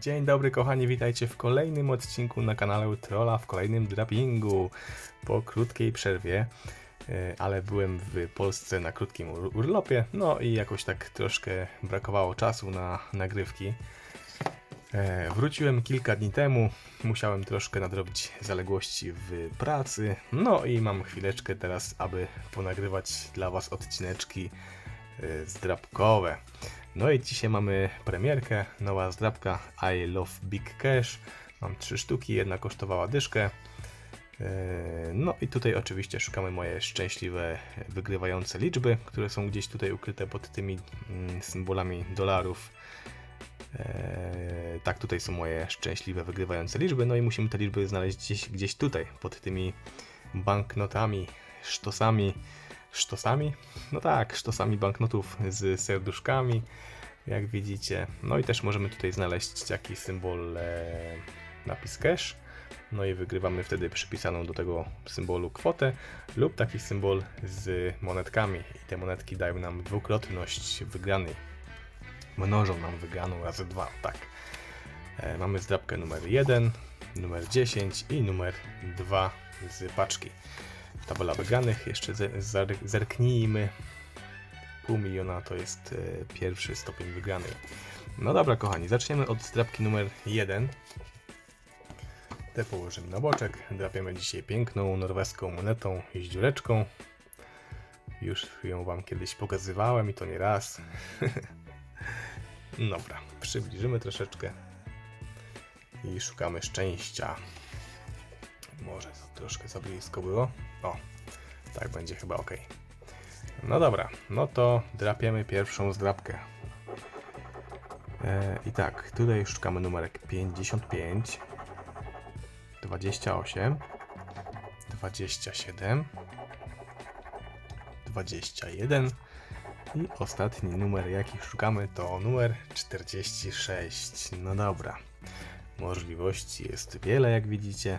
Dzień dobry kochani, witajcie w kolejnym odcinku na kanale Trolla, w kolejnym drapingu. Po krótkiej przerwie, e, ale byłem w Polsce na krótkim ur- urlopie, no i jakoś tak troszkę brakowało czasu na nagrywki. E, Wróciłem kilka dni temu, musiałem troszkę nadrobić zaległości w pracy, no i mam chwileczkę teraz, aby ponagrywać dla Was odcineczki zdrabkowe. No i dzisiaj mamy premierkę, nowa zdrabka I Love Big Cash. Mam trzy sztuki, jedna kosztowała dyszkę. E, No i tutaj oczywiście szukamy moje szczęśliwe wygrywające liczby, które są gdzieś tutaj ukryte pod tymi mm, symbolami dolarów. E, Tak, tutaj są moje szczęśliwe wygrywające liczby, no i musimy te liczby znaleźć gdzieś, gdzieś tutaj, pod tymi banknotami, sztosami, sztosami? No tak, sztosami banknotów z serduszkami, jak widzicie. No i też możemy tutaj znaleźć taki symbol, e, napis cash. No i wygrywamy wtedy przypisaną do tego symbolu kwotę lub taki symbol z monetkami. I te monetki dają nam dwukrotność wygranej. Mnożą nam wygraną razy dwa, tak. E, mamy zdrabkę numer 1, numer 10 i numer 2 z paczki. Tabela wygranych, jeszcze ze- zer- zerknijmy. Pół miliona to jest e, pierwszy stopień wygranej. No dobra, kochani, zaczniemy od zdrabki numer 1. Te położymy na boczek. Drapiemy dzisiaj piękną norweską monetą z dziureczką. Już ją Wam kiedyś pokazywałem i to nie raz. Dobra, przybliżymy troszeczkę i szukamy szczęścia. Może to troszkę za blisko było. O, tak będzie chyba ok. No dobra, no to drapiemy pierwszą zdrapkę. E, I tak, tutaj szukamy numerek 55, 28, 27, 21 i ostatni numer jaki szukamy to numer 46. No dobra, możliwości jest wiele jak widzicie.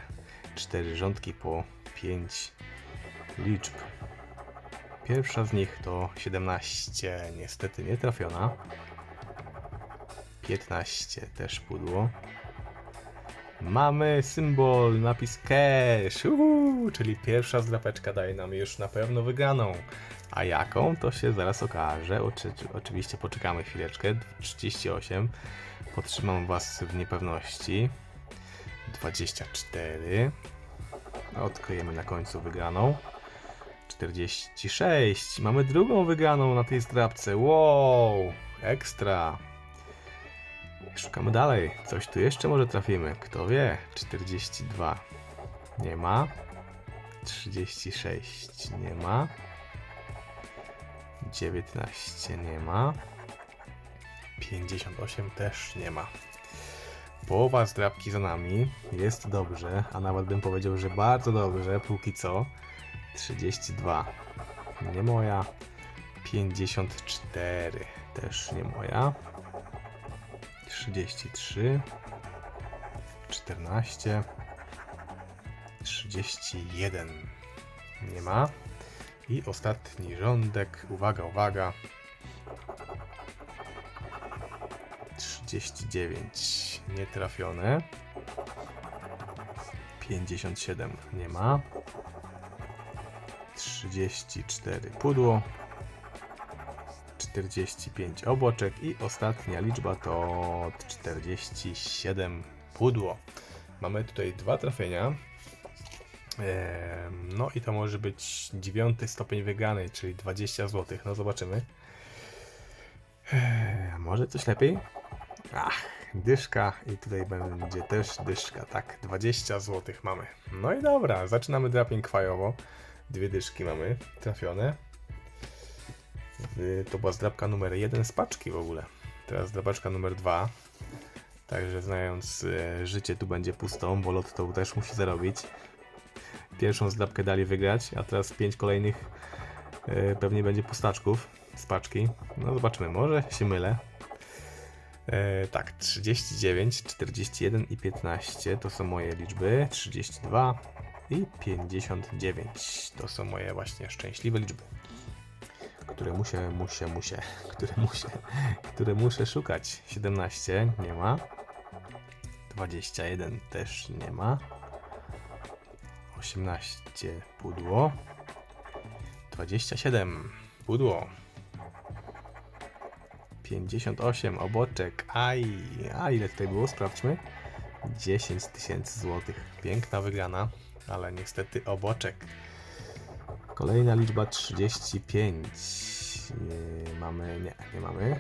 Cztery rządki po 5 liczb. Pierwsza z nich to 17, niestety nie trafiona. 15 też pudło. Mamy symbol, napis cash, uhu, czyli pierwsza zdrapeczka daje nam już na pewno wygraną. A jaką, to się zaraz okaże. Oczy, oczywiście poczekamy chwileczkę. 38. Podtrzymam Was w niepewności. 24. Odkryjemy na końcu wygraną. 46. Mamy drugą wygraną na tej zdrabce. Wow! Ekstra! Szukamy dalej. Coś tu jeszcze może trafimy. Kto wie? 42. Nie ma. 36. Nie ma. 19. Nie ma. 58 też nie ma. Połowa zdrabki za nami. Jest dobrze, a nawet bym powiedział, że bardzo dobrze, póki co. 32. Nie moja. 54. Też nie moja. 33. 14. 31. Nie ma. I ostatni rządek. Uwaga, uwaga. 39 nietrafione. 57 nie ma. 34 pudło. 45 oboczek i ostatnia liczba to 47 pudło. Mamy tutaj dwa trafienia. No i to może być dziewiąty stopień wygranej, czyli 20 zł. No zobaczymy. Może coś lepiej? Ach, dyszka i tutaj będzie też dyszka, tak, 20 zł mamy. No i dobra, zaczynamy draping kwajowo. Dwie dyszki mamy trafione. To była zdrabka numer 1 z paczki w ogóle. Teraz zdrabaczka numer 2. Także znając e, życie tu będzie pustą, bo Lotto też musi zarobić. Pierwszą zdrabkę dali wygrać, a teraz pięć kolejnych e, pewnie będzie pustaczków z paczki. No zobaczymy, może się mylę. E, tak, 39, 41 i 15 to są moje liczby. 32 i 59 to są moje właśnie szczęśliwe liczby. Które muszę, muszę, muszę, które muszę, które muszę szukać. 17 nie ma. 21 też nie ma. 18 pudło. 27 pudło. 58 oboczek. Aj, a ile tutaj było? Sprawdźmy. 10 tysięcy złotych. Piękna wygrana, ale niestety oboczek. Kolejna liczba 35. Nie mamy, nie, nie mamy.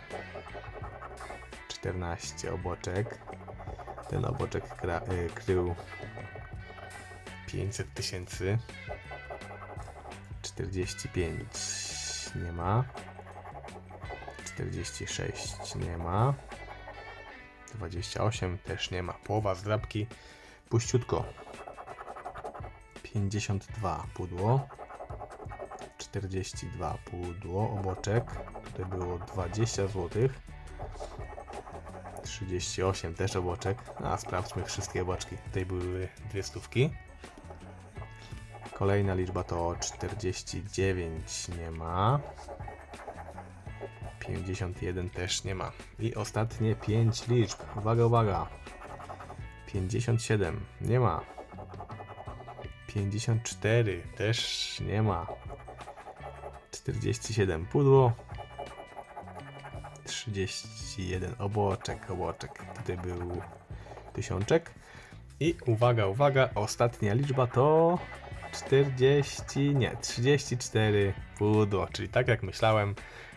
14 oboczek. Ten oboczek kra, y, krył 500 tysięcy. 45 nie ma. 46 nie ma. 28 też nie ma. Połowa zdrabki. Puściutko. 52 pudło. 42 pudło oboczek. Tutaj było 20 zł. 38 też oboczek. A sprawdźmy wszystkie oboczki. Tutaj były dwie stówki. Kolejna liczba to 49 nie ma. 51 też nie ma. I ostatnie 5 liczb. Uwaga, uwaga. 57 nie ma. 54 też nie ma. 47 pudło. 31 oboczek, oboczek. Tutaj był tysiączek. I uwaga, uwaga, ostatnia liczba to 40, nie, 34 pudło, czyli tak jak myślałem,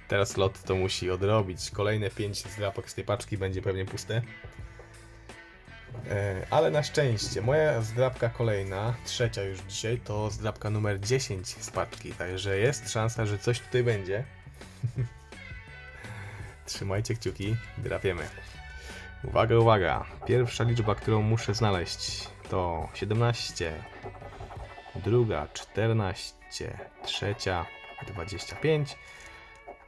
teraz lot to musi odrobić. Kolejne 5 zdrapek z tej paczki będzie pewnie puste. E, Ale na szczęście, moja zdrapka kolejna, trzecia już dzisiaj, to zdrapka numer 10 z paczki, także jest szansa, że coś tutaj będzie. Trzymajcie kciuki, drapiemy. Uwaga, uwaga. Pierwsza liczba, którą muszę znaleźć to 17, druga 14, trzecia 25,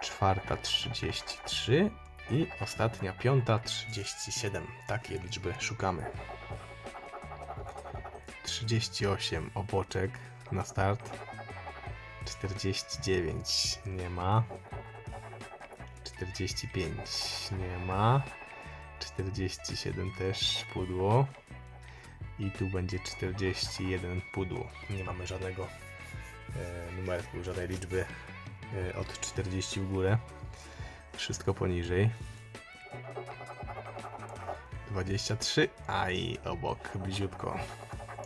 czwarta 33 i ostatnia piąta 37. Takie liczby szukamy. 38 oboczek na start. 49 nie ma. 45 nie ma. 47 też pudło. I tu będzie 41 pudło. Nie mamy żadnego e, numerku, żadnej liczby e, od 40 w górę. Wszystko poniżej. 23, a i obok bliziutko.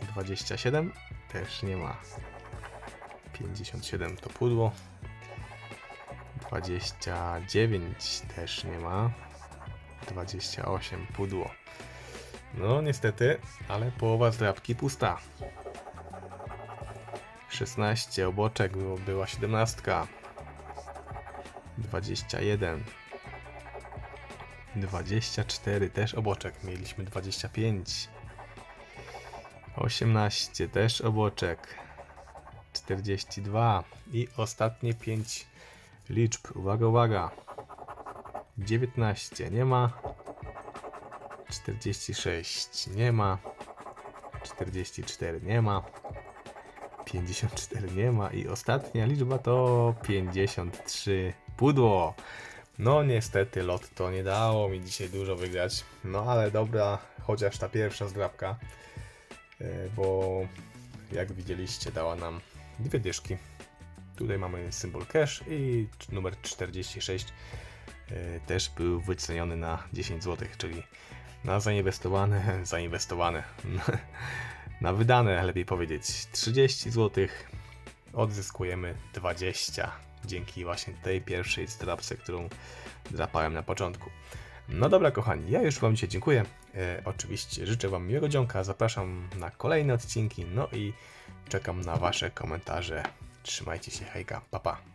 27 też nie ma. 57 to pudło. 29 też nie ma. 28 pudło. No niestety, ale połowa zdrabki pusta. 16 oboczek była 17. 21. 24 też oboczek. Mieliśmy 25. 18 też oboczek. 42 i ostatnie 5 liczb. Uwaga, uwaga. 19 nie ma. 46 nie ma. 44 nie ma. 54 nie ma i ostatnia liczba to 53 pudło. No niestety lot to nie dało mi dzisiaj dużo wygrać. No ale dobra, chociaż ta pierwsza zdrabka, e, bo jak widzieliście dała nam dwie dyszki. Tutaj mamy symbol cash i numer 46 e, też był wyceniony na 10 zł, czyli na zainwestowane, zainwestowane, na wydane, lepiej powiedzieć, 30 zł, odzyskujemy 20 dzięki właśnie tej pierwszej strapce, którą drapałem na początku. No dobra, kochani, ja już Wam dzisiaj dziękuję. E, oczywiście życzę Wam miłego dzionka, zapraszam na kolejne odcinki, no i czekam na Wasze komentarze. Trzymajcie się, hejka, papa. Pa.